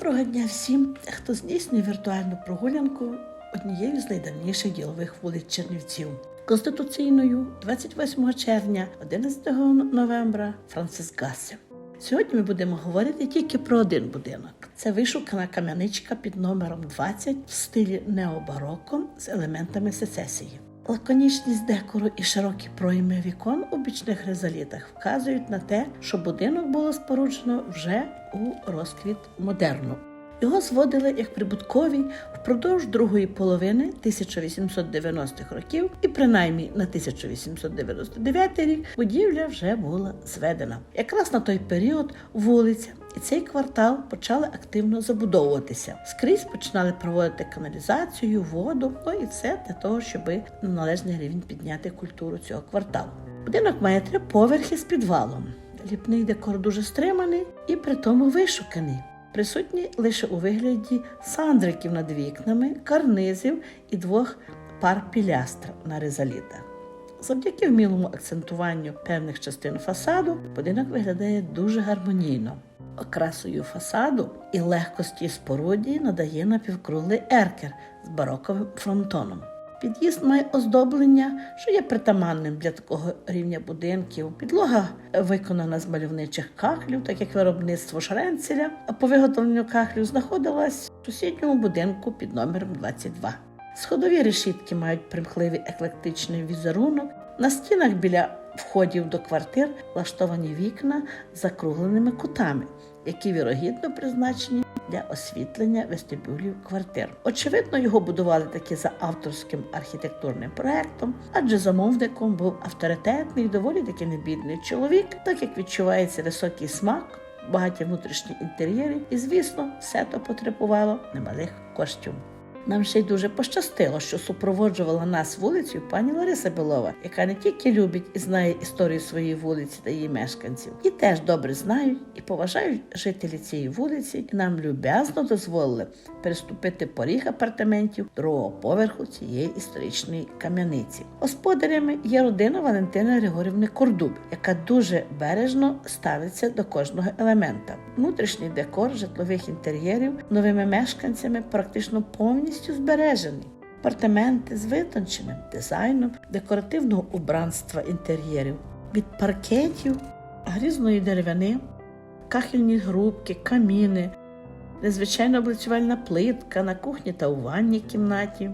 Доброго дня всім, хто здійснює віртуальну прогулянку однією з найдавніших ділових вулиць Чернівців. Конституційною 28 червня, 11 новембра Францис Гасе. Сьогодні ми будемо говорити тільки про один будинок. Це вишукана кам'яничка під номером 20 в стилі необароко з елементами сецесії. Лаконічність декору і широкі пройми вікон у бічних резолітах вказують на те, що будинок було споруджено вже у розквіт модерну. Його зводили як прибутковий впродовж другої половини 1890-х років, і принаймні на 1899 рік будівля вже була зведена. Якраз на той період вулиця і цей квартал почали активно забудовуватися. Скрізь починали проводити каналізацію, воду. Ну і це для того, щоб на належний рівень підняти культуру цього кварталу. Будинок має три поверхи з підвалом. Ліпний декор дуже стриманий і при тому вишуканий. Присутні лише у вигляді сандриків над вікнами, карнизів і двох пар пілястр на резолітах. Завдяки вмілому акцентуванню певних частин фасаду будинок виглядає дуже гармонійно. Окрасою фасаду і легкості споруді надає напівкруглий еркер з бароковим фронтоном. Під'їзд має оздоблення, що є притаманним для такого рівня будинків. Підлога виконана з мальовничих кахлів, так як виробництво шренцеля, а по виготовленню кахлів знаходилась в сусідньому будинку під номером 22. Сходові решітки мають примхливий еклектичний візерунок. На стінах біля входів до квартир влаштовані вікна з закругленими кутами, які вірогідно призначені для освітлення вестибюлів квартир. Очевидно, його будували таки за авторським архітектурним проектом, адже замовником був авторитетний, доволі таки небідний чоловік, так як відчувається високий смак, багаті внутрішні інтер'єри, і, звісно, все то потребувало немалих коштів. Нам ще й дуже пощастило, що супроводжувала нас вулицею пані Лариса Белова, яка не тільки любить і знає історію своєї вулиці та її мешканців, і теж добре знають і поважають жителі цієї вулиці, і нам люб'язно дозволили переступити поріг апартаментів другого поверху цієї історичної кам'яниці. Господарями є родина Валентини Григорівни Кордуб, яка дуже бережно ставиться до кожного елемента. Внутрішній декор житлових інтер'єрів новими мешканцями практично повністю збережений. Апартаменти з витонченим дизайном декоративного убранства інтер'єрів, від паркетів, грізної деревини, кахельні грубки, каміни, незвичайна облицювальна плитка на кухні та у ванній кімнаті.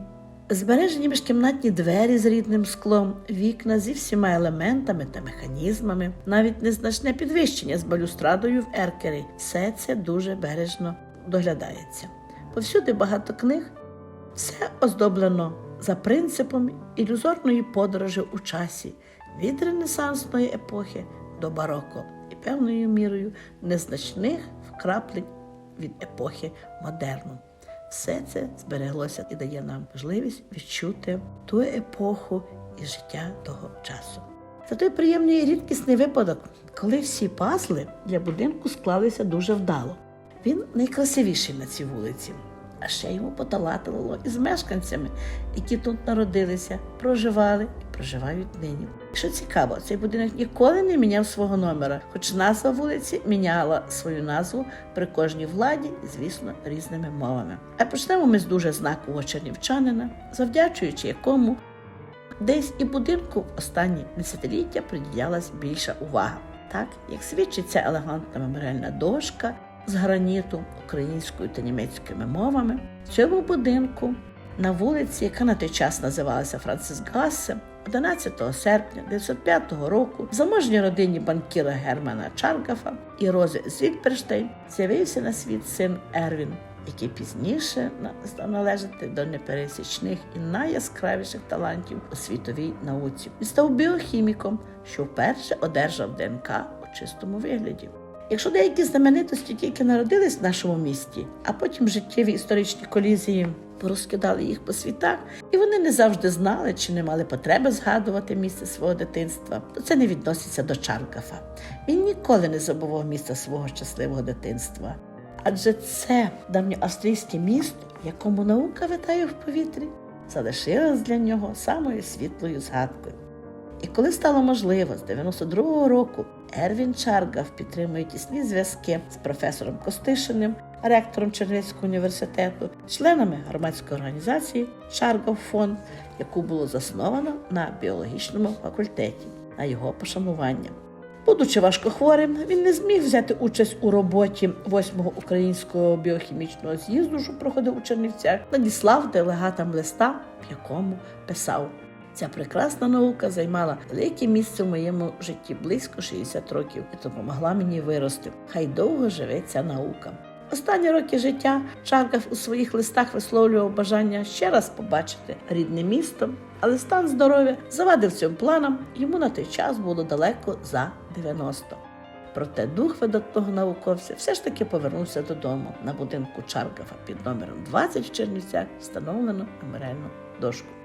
Збережені міжкімнатні двері з рідним склом, вікна зі всіма елементами та механізмами, навіть незначне підвищення з балюстрадою в еркері. Все це дуже бережно доглядається. Повсюди багато книг, все оздоблено за принципом ілюзорної подорожі у часі від ренесансної епохи до бароко і певною мірою незначних вкраплень від епохи модерну. Все це збереглося і дає нам можливість відчути ту епоху і життя того часу. Це той приємний і рідкісний випадок, коли всі пазли для будинку склалися дуже вдало. Він найкрасивіший на цій вулиці, а ще йому поталатило із мешканцями, які тут народилися, проживали і проживають нині. Що цікаво, цей будинок ніколи не міняв свого номера, хоч назва вулиці міняла свою назву при кожній владі, звісно, різними мовами. А почнемо ми з дуже знакового чернівчанина, завдячуючи якому десь і будинку в останні десятиліття приділялась більша увага. Так, як свідчить ця елегантна меморіальна дошка з граніту українською та німецькими мовами, в цьому будинку на вулиці, яка на той час називалася Францис Гасе, 11 серпня 1905 року в заможній родині банкіра Германа Чаргафа і Рози Зільперштейн з'явився на світ син Ервін, який пізніше належати до непересічних і найяскравіших талантів у світовій науці. Він став біохіміком, що вперше одержав ДНК у чистому вигляді. Якщо деякі знаменитості тільки народились в нашому місті, а потім життєві історичні колізії порозкидали їх по світах, і вони не завжди знали чи не мали потреби згадувати місце свого дитинства, то це не відноситься до Чаркафа. Він ніколи не забував місця свого щасливого дитинства. Адже це давньоавстрійське місто, якому наука витає в повітрі, залишилось для нього самою світлою згадкою. І коли стало можливо, з 92-го року Ервін Чаргав підтримує тісні зв'язки з професором Костишиним, ректором Чернівецького університету, членами громадської організації Чаргов фонд, яку було засновано на біологічному факультеті на його пошанування. Будучи важкохворим, він не зміг взяти участь у роботі 8-го українського біохімічного з'їзду, що проходив у Чернівцях, надіслав делегатам листа, в якому писав. Ця прекрасна наука займала велике місце в моєму житті близько 60 років і допомогла мені вирости. Хай довго живе ця наука. Останні роки життя Чарков у своїх листах висловлював бажання ще раз побачити рідне місто, але стан здоров'я завадив цим планам. Йому на той час було далеко за 90. Проте дух видатного науковця все ж таки повернувся додому. На будинку Чаркова під номером 20 в Чернівцях встановлено меморіальну дошку.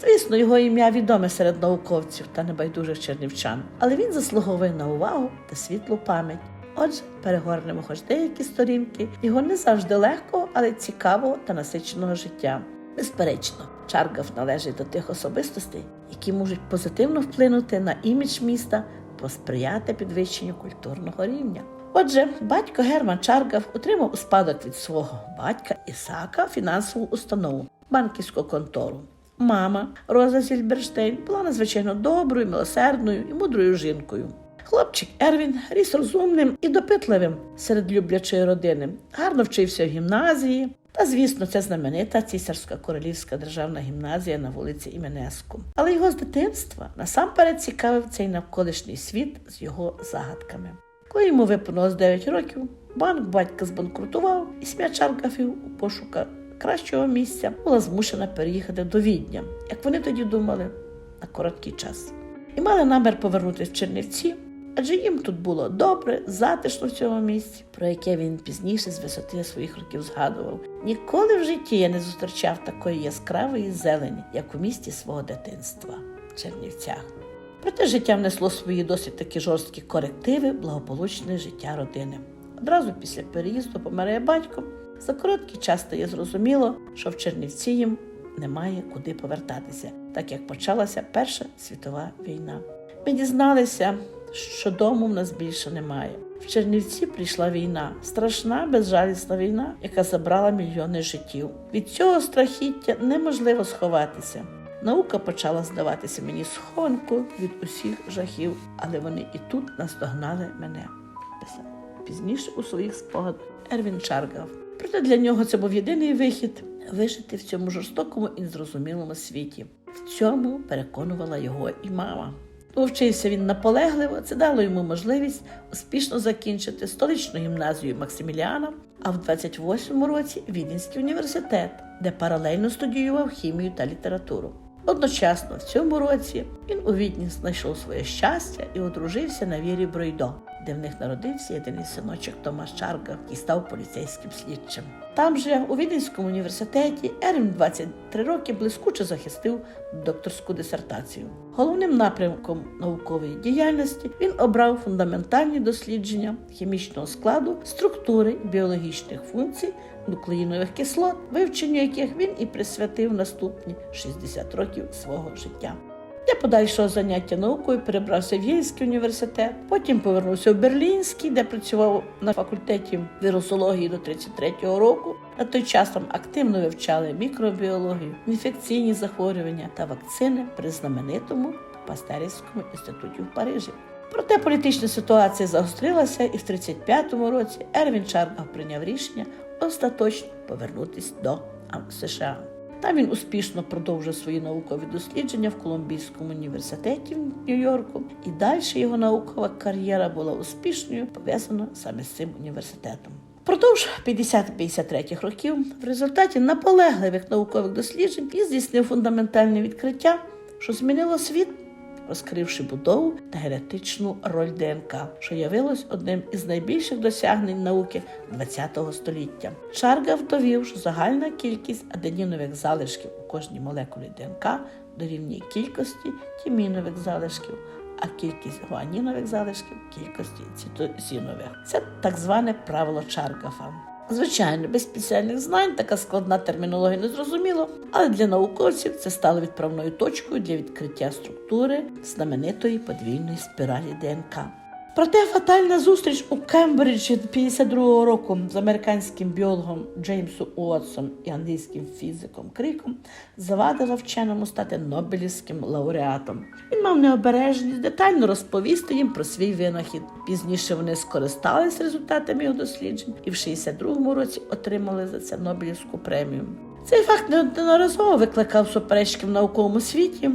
Звісно, його ім'я відоме серед науковців та небайдужих чернівчан, але він заслуговує на увагу та світлу пам'ять. Отже, перегорнемо хоч деякі сторінки його не завжди легкого, але цікавого та насиченого життя. Безперечно, Чаргав належить до тих особистостей, які можуть позитивно вплинути на імідж міста, посприяти підвищенню культурного рівня. Отже, батько Герман Чаргав отримав у спадок від свого батька Ісака фінансову установу банківську контору. Мама Роза Зільберштейн була надзвичайно доброю, милосердною і мудрою жінкою. Хлопчик Ервін ріс розумним і допитливим серед люблячої родини, гарно вчився в гімназії. Та, звісно, це знаменита цісарська королівська державна гімназія на вулиці Іменеску. Але його з дитинства насамперед цікавив цей навколишній світ з його загадками. Коли йому виповнилось 9 років, банк батька збанкрутував, і сім'я Чаргафів у пошуках кращого місця була змушена переїхати до Відня, як вони тоді думали, на короткий час. І мали намір повернутися в Чернівці, адже їм тут було добре, затишно в цьому місці, про яке він пізніше з висоти своїх років згадував. Ніколи в житті я не зустрічав такої яскравої зелені, як у місті свого дитинства Чернівцях. Проте життя внесло свої досить такі жорсткі корективи, благополучне життя родини. Одразу після переїзду помирає батько. За короткий час стає зрозуміло, що в Чернівці їм немає куди повертатися, так як почалася Перша світова війна. Ми дізналися, що дому в нас більше немає. В Чернівці прийшла війна, страшна, безжалісна війна, яка забрала мільйони життів. Від цього страхіття неможливо сховатися. Наука почала здаватися мені схованку від усіх жахів, але вони і тут наздогнали мене. Писав пізніше у своїх спогадах Ервін Чаргав. Проте для нього це був єдиний вихід вижити в цьому жорстокому і незрозумілому світі. В цьому переконувала його і мама. Вчився він наполегливо, це дало йому можливість успішно закінчити столичну гімназію Максиміліана, а в 28-му році Віденський університет, де паралельно студіював хімію та літературу. Одночасно в цьому році він у Відні знайшов своє щастя і одружився на вірі Бройдо, де в них народився єдиний синочок Томас Чарга, який став поліцейським слідчим. Там же у Віденському університеті Ервін 23 роки блискуче захистив докторську дисертацію. Головним напрямком наукової діяльності він обрав фундаментальні дослідження хімічного складу, структури біологічних функцій нуклеїнових кислот, вивченню яких він і присвятив наступні 60 років свого життя. Для подальшого заняття наукою перебрався в Єльський університет, потім повернувся в Берлінський, де працював на факультеті вірусології до 33-го року. На той час там активно вивчали мікробіологію, інфекційні захворювання та вакцини при знаменитому Пастерівському інституті в Парижі. Проте політична ситуація загострилася, і в 35-му році Ервін Чаргав прийняв рішення остаточно повернутися до США. Там він успішно продовжив свої наукові дослідження в Колумбійському університеті в Нью-Йорку, і далі його наукова кар'єра була успішною, пов'язана саме з цим університетом. Продовж 50-53 років в результаті наполегливих наукових досліджень він здійснив фундаментальне відкриття, що змінило світ розкривши будову та генетичну роль ДНК, що явилось одним із найбільших досягнень науки ХХ століття. Чаргав довів, що загальна кількість аденінових залишків у кожній молекулі ДНК дорівнює кількості тімінових залишків. А кількість гуанінових залишків кількості цитозінових. Це так зване правило Чаргафа. Звичайно, без спеціальних знань така складна термінологія не зрозуміло, але для науковців це стало відправною точкою для відкриття структури знаменитої подвійної спіралі ДНК. Проте фатальна зустріч у Кембриджі 52-го року з американським біологом Джеймсом Уотсом і англійським фізиком Кріком завадила вченому стати Нобелівським лауреатом. Він мав необережність детально розповісти їм про свій винахід. Пізніше вони скористались результатами його досліджень і в 62-му році отримали за це Нобелівську премію. Цей факт неодноразово викликав суперечки в науковому світі.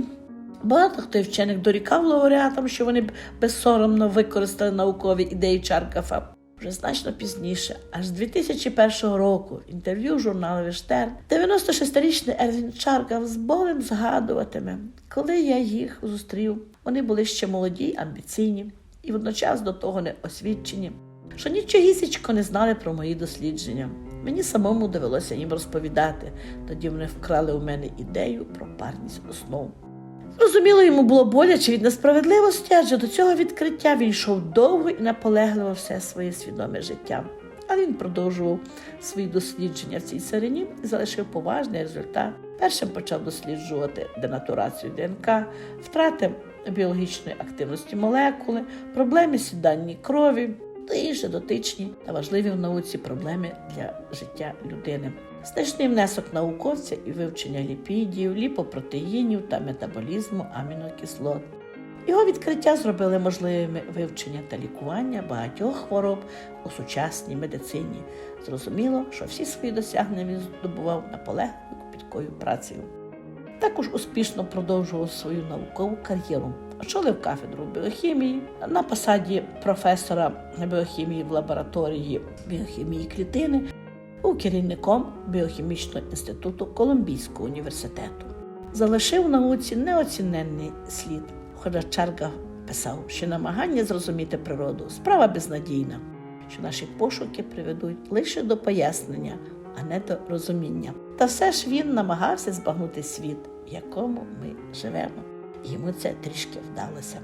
Багато хто вчених дорікав лауреатам, що вони безсоромно використали наукові ідеї Чаркафа. Вже значно пізніше, аж з 2001 року, інтерв'ю журналу Віштер, 96-річний Ервін Чаркав з болем згадуватиме, коли я їх зустрів. Вони були ще молоді, амбіційні і водночас до того не освічені, що нічогісічко не знали про мої дослідження. Мені самому довелося їм розповідати. Тоді вони вкрали у мене ідею про парність основ. Зрозуміло, йому було боляче від несправедливості, адже до цього відкриття він йшов довго і наполегливо все своє свідоме життя. А він продовжував свої дослідження в цій царині і залишив поважний результат. Першим почав досліджувати денатурацію ДНК, втрати біологічної активності молекули, проблеми сідання крові та інші дотичні та важливі в науці проблеми для життя людини. Значний внесок науковця і вивчення ліпідів, ліпопротеїнів та метаболізму амінокислот. Його відкриття зробили можливими вивчення та лікування багатьох хвороб у сучасній медицині. Зрозуміло, що всі свої досягнення він здобував наполегливою копіткою працею. Також успішно продовжував свою наукову кар'єру. Очолив кафедру біохімії на посаді професора біохімії в лабораторії біохімії клітини був керівником біохімічного інституту Колумбійського університету. Залишив науці неоціненний слід. Хоча Чарга писав, що намагання зрозуміти природу справа безнадійна, що наші пошуки приведуть лише до пояснення, а не до розуміння. Та все ж він намагався збагнути світ, в якому ми живемо. Йому це трішки вдалося.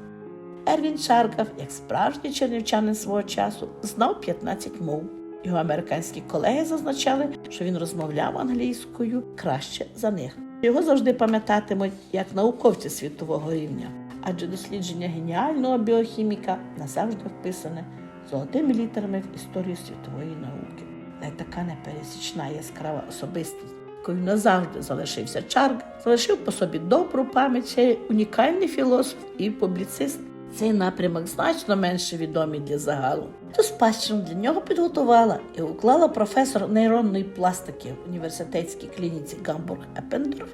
Ервін Чаргав, як справжній чернівчанин свого часу, знав 15 мов. Його американські колеги зазначали, що він розмовляв англійською краще за них. Його завжди пам'ятатимуть як науковця світового рівня, адже дослідження геніального біохіміка назавжди вписане золотими літерами в історію світової науки. Та така непересічна яскрава особистість, якою назавжди залишився Чарк, залишив по собі добру пам'ять унікальний філософ і публіцист. Цей напрямок значно менше відомий для загалу. Цю спадщину для нього підготувала і уклала професор нейронної пластики в університетській клініці Гамбург Еппендорф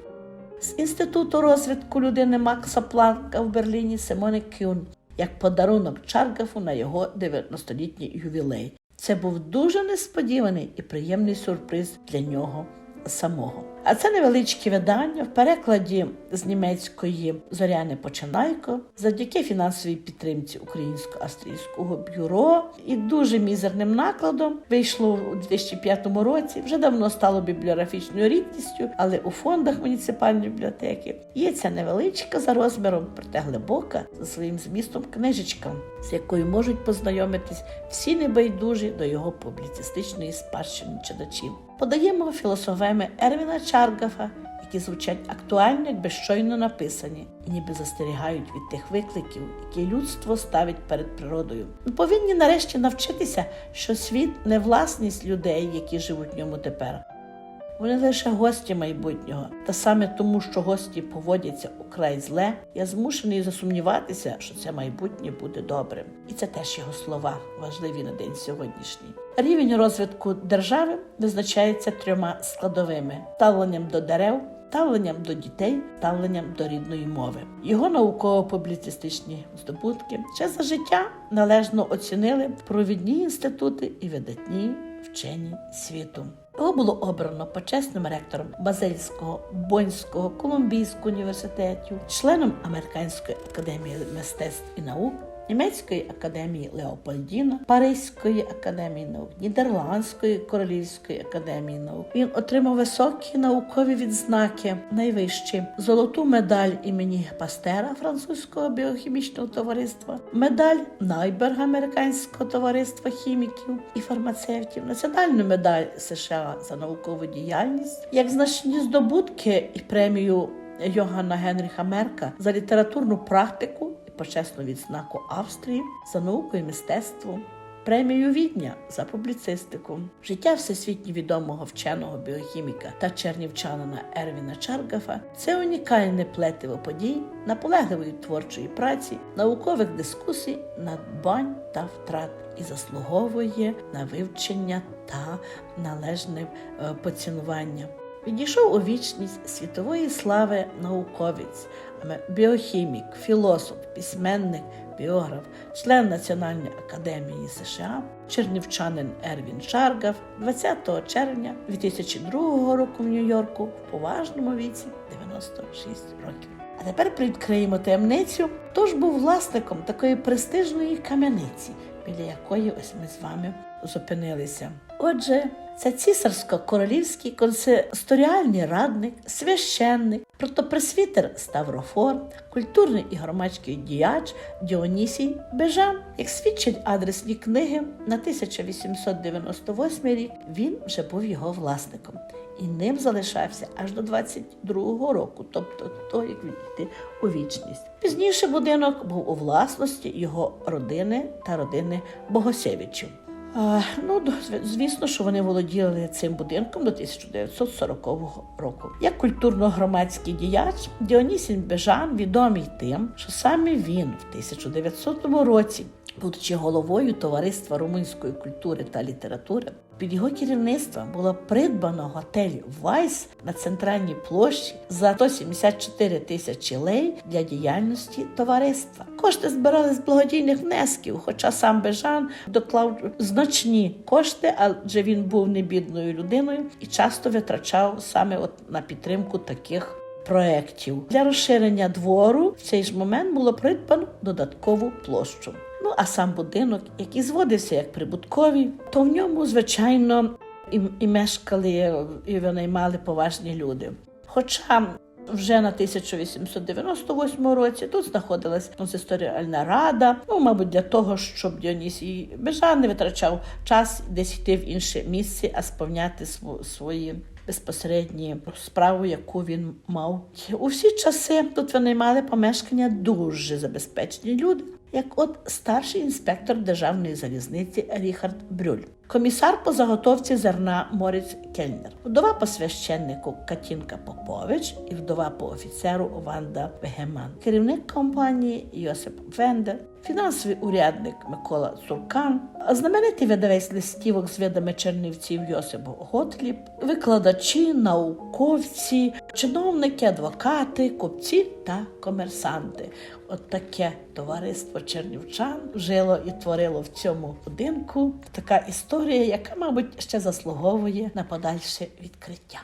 з інституту розвитку людини Макса Планка в Берліні Симоне Кюн як подарунок Чаргафу на його 90-літній ювілей. Це був дуже несподіваний і приємний сюрприз для нього самого. А це невеличке видання в перекладі з німецької Зоряни Починайко завдяки фінансовій підтримці Українсько-австрійського бюро і дуже мізерним накладом вийшло у 2005 році. Вже давно стало бібліографічною рідкістю, але у фондах муніципальної бібліотеки є ця невеличка за розміром, проте глибока за своїм змістом книжечка, з якою можуть познайомитись всі небайдужі до його публіцистичної спадщини читачів. Подаємо філософеми Ервіна Чаргафа, які звучать актуально, якби щойно написані, і ніби застерігають від тих викликів, які людство ставить перед природою. Ми повинні нарешті навчитися, що світ не власність людей, які живуть в ньому тепер. Вони лише гості майбутнього, та саме тому, що гості поводяться украй зле, я змушений засумніватися, що це майбутнє буде добрим. І це теж його слова, важливі на день сьогоднішній. Рівень розвитку держави визначається трьома складовими: ставленням до дерев, ставленням до дітей, ставленням до рідної мови. Його науково-публіцистичні здобутки ще за життя належно оцінили провідні інститути і видатні вчені світу. Його було обрано почесним ректором Базельського, Бонського, Колумбійського університетів, членом Американської академії мистецтв і наук, Німецької академії Леопольдіна, Паризької академії наук, Нідерландської королівської академії наук. Він отримав високі наукові відзнаки, найвищі золоту медаль імені Пастера французького біохімічного товариства, медаль Найберга американського товариства хіміків і фармацевтів, національну медаль США за наукову діяльність, як значні здобутки і премію Йоганна Генріха Мерка за літературну практику почесну відзнаку Австрії за науку і мистецтво, премію Відня за публіцистику, життя всесвітньо відомого вченого біохіміка та чернівчанина Ервіна Чаргафа це унікальне плетиво подій, наполегливої творчої праці, наукових дискусій, надбань та втрат і заслуговує на вивчення та належне е, поцінування. Відійшов у вічність світової слави науковець, біохімік, філософ, письменник, біограф, член Національної академії США, чернівчанин Ервін Шаргав 20 червня 2002 року в Нью-Йорку в поважному віці 96 років. А тепер привідкриємо таємницю. Хто ж був власником такої престижної кам'яниці, біля якої ось ми з вами зупинилися. Отже, це цісарсько-королівський консисторіальний радник, священник, протопресвітер Ставрофор, культурний і громадський діяч Діонісій Бежан. Як свідчать адресні книги, на 1898 рік він вже був його власником і ним залишався аж до 22-го року, тобто то, як він йде у вічність. Пізніше будинок був у власності його родини та родини Богосевичів. А, ну, звісно, що вони володіли цим будинком до 1940 року. Як культурно-громадський діяч Діонісін Бежан відомий тим, що саме він в 1900 році, будучи головою товариства румунської культури та літератури, під його керівництвом було придбано готель Вайс на центральній площі за 174 тисячі лей для діяльності товариства. Кошти збирали з благодійних внесків, хоча сам Бежан доклав значні кошти, адже він був не бідною людиною і часто витрачав саме от на підтримку таких. Проєктів для розширення двору в цей ж момент було придбано додаткову площу. Ну а сам будинок, який зводився як прибутковий, то в ньому, звичайно, і, і мешкали, і винаймали поважні люди. Хоча вже на 1898 році тут знаходилась консисторіальна рада, ну, мабуть, для того, щоб Діонісій Бежан не витрачав час десь йти в інше місце, а сповняти сво- свої безпосередні справу, яку він мав. У всі часи тут вони мали помешкання дуже забезпечені люди, як от старший інспектор державної залізниці Ріхард Брюль, комісар по заготовці зерна Моріц Кельнер, вдова по священнику Катінка Попович і вдова по офіцеру Ванда Вегеман, керівник компанії Йосип Вендер, фінансовий урядник Микола Цуркан, знаменитий видавець листівок з видами чернівців Йосип Готліб, викладачі, науковці, чиновники, адвокати, купці та комерсанти. От таке товариство чернівчан жило і творило в цьому будинку. Така історія, яка, мабуть, ще заслуговує на подальше відкриття.